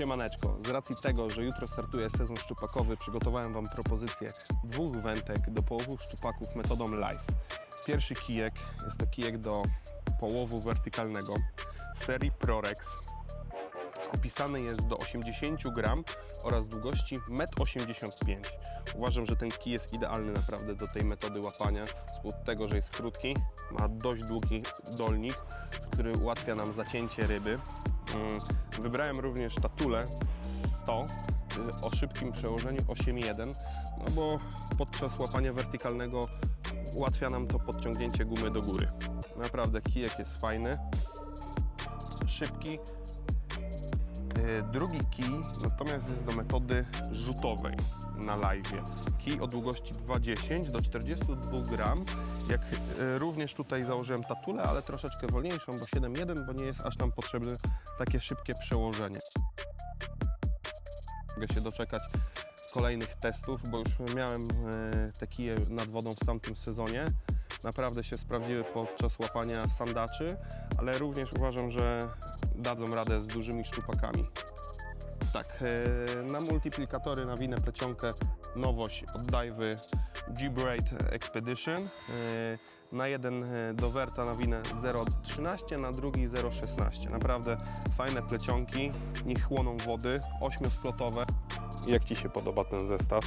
Siemaneczko, z racji tego, że jutro startuje sezon szczupakowy, przygotowałem Wam propozycję dwóch wędek do połowów szczupaków metodą live. Pierwszy kijek jest to kijek do połowu wertykalnego serii Prorex. Opisany jest do 80 gram oraz długości 1,85 m. Uważam, że ten kij jest idealny naprawdę do tej metody łapania, z tego, że jest krótki, ma dość długi dolnik, który ułatwia nam zacięcie ryby. Mm, Wybrałem również tatulę 100 y, o szybkim przełożeniu 8.1, no bo podczas łapania wertykalnego ułatwia nam to podciągnięcie gumy do góry. Naprawdę kijek jest fajny, szybki. Y, Drugi kij natomiast jest do metody rzutowej na live. Kij o długości 2,10 do 42 gram. Jak y, również tutaj założyłem tatulę, ale troszeczkę wolniejszą, bo 7,1, bo nie jest aż nam potrzebne takie szybkie przełożenie. Mogę się doczekać kolejnych testów, bo już miałem e, te kije nad wodą w tamtym sezonie. Naprawdę się sprawdziły podczas łapania sandaczy, ale również uważam, że dadzą radę z dużymi szczupakami. Tak, e, na multiplikatory nawinę plecionkę nowość od Dive'y G-Braid Expedition. E, Na jeden e, do Verta nawinę 0,13, na drugi 0,16. Naprawdę fajne plecionki, nie chłoną wody, ośmiosplotowe. Jak Ci się podoba ten zestaw?